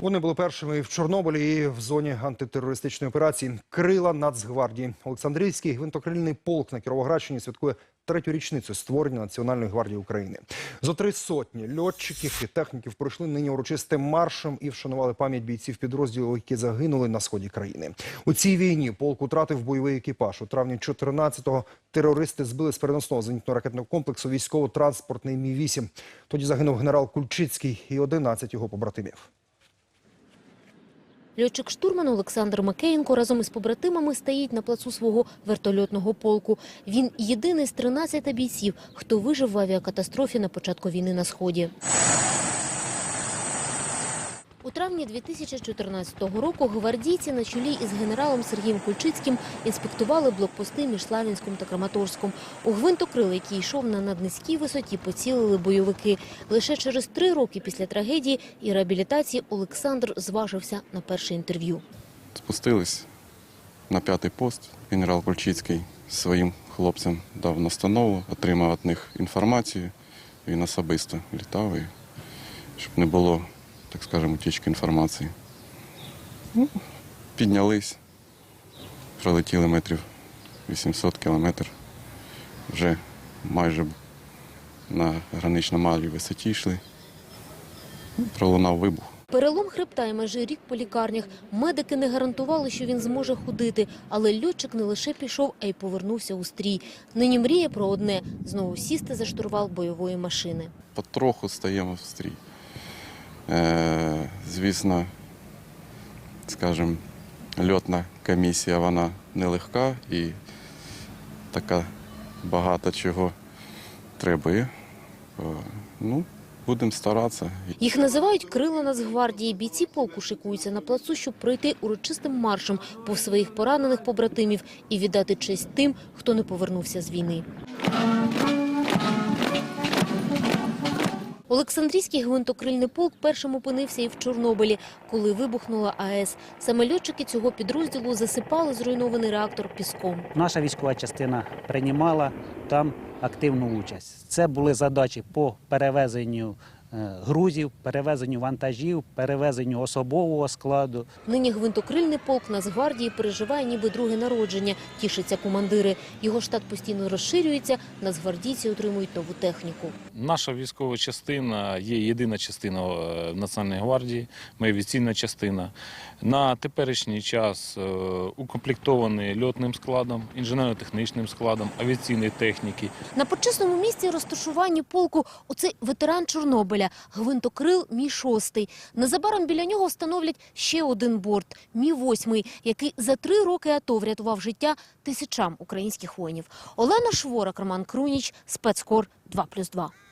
Вони були першими в Чорнобилі і в зоні антитерористичної операції. Крила Нацгвардії. Олександрійський гвинтокрильний полк на Кіровоградщині святкує третю річницю створення Національної гвардії України. Зо три сотні льотчиків і техніків пройшли нині урочистим маршем і вшанували пам'ять бійців підрозділу, які загинули на сході країни. У цій війні полк утратив бойовий екіпаж. У травні 14-го терористи збили з переносного зенітно-ракетного комплексу військово-транспортний Мі-8. Тоді загинув генерал Кульчицький і 11 його побратимів. Льотчик-штурман Олександр Макеєнко разом із побратимами стоїть на плацу свого вертольотного полку. Він єдиний з 13 бійців, хто вижив в авіакатастрофі на початку війни на Сході. Травні 2014 року гвардійці на чолі із генералом Сергієм Кульчицьким інспектували блокпости між Славянськом та Краматорськом. У гвинтокрил, який йшов на наднизькій висоті, поцілили бойовики. Лише через три роки після трагедії і реабілітації Олександр зважився на перше інтерв'ю. Спустились на п'ятий пост. Генерал Кульчицький своїм хлопцям дав настанову, отримав від них інформацію. Він особисто літав, щоб не було, так скажемо, утічки інформації. Ну, піднялись, пролетіли метрів 800 кілометрів. Вже майже на гранично малій висоті йшли. Пролунав вибух. Перелом хребта і майже рік по лікарнях. Медики не гарантували, що він зможе ходити. Але льотчик не лише пішов, а й повернувся у стрій. Нині мріє про одне – знову сісти за штурвал бойової машини. потроху стаємо в стрій. Е, звісно, скажімо, льотна комісія вона нелегка і така багато чого требує. Е, ну, будемо старатися. Їх називають крила Нацгвардії. Бійці полку шикуються на плацу, щоб пройти урочистим маршем повз своїх поранених побратимів і віддати честь тим, хто не повернувся з війни. Олександрійський гвинтокрильний полк першим опинився і в Чорнобилі, коли вибухнула АЕС. Саме льотчики цього підрозділу засипали зруйнований реактор піском. Наша військова частина приймала там активну участь. Це були задачі по перевезенню грузів, перевезенню вантажів, перевезенню особового складу. Нині гвинтокрильний полк Нацгвардії переживає ніби друге народження, тішаться командири. Його штат постійно розширюється, нацгвардійці отримують нову техніку. Наша військова частина є єдина частина е, Національної гвардії, моя авіаційна частина. На теперішній час е, укомплектований льотним складом, інженерно-технічним складом, авіаційної техніки. На почесному місці розташування полку оцей ветеран Чорнобиля, гвинтокрил Мі-6. Незабаром біля нього встановлять ще один борт – Мі-8, який за три роки АТО врятував життя тисячам українських воїнів. Олена Шворак, Роман Круніч, спецкор 2+,2.